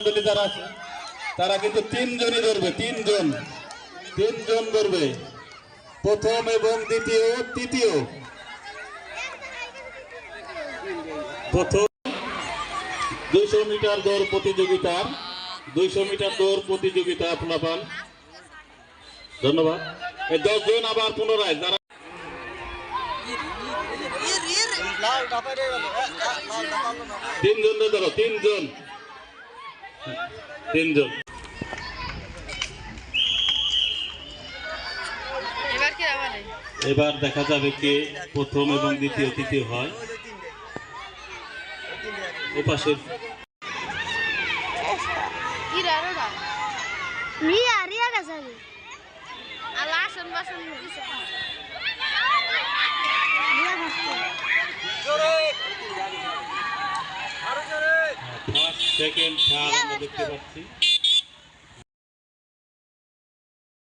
যারা আছে, তারা কিন্তু তিনজনই ধরবে, তিনজন তিনজন ধরবে। প্রথম এবং দ্বিতীয়, তৃতীয়। প্রথম দুইশো মিটার দৌড় প্রতিযোগিতার, দুইশো মিটার দৌড় প্রতিযোগিতা ফলাফল। ধন্যবাদ। এই দশজন আবার পুনরায়, যারা তিনজন ধরো, তিনজন। তিনজন। এবার দেখা যাবে কে প্রথম এবং দ্বিতীয় তৃতীয় হয়। ওপাশের কি রে আরোটা রিয়া রিয়া গেছে আর লাসন বাসন কিছু রিয়া গেছে ফার্স্ট সেকেন্ড থার্ড আমরা দেখতে পাচ্ছি।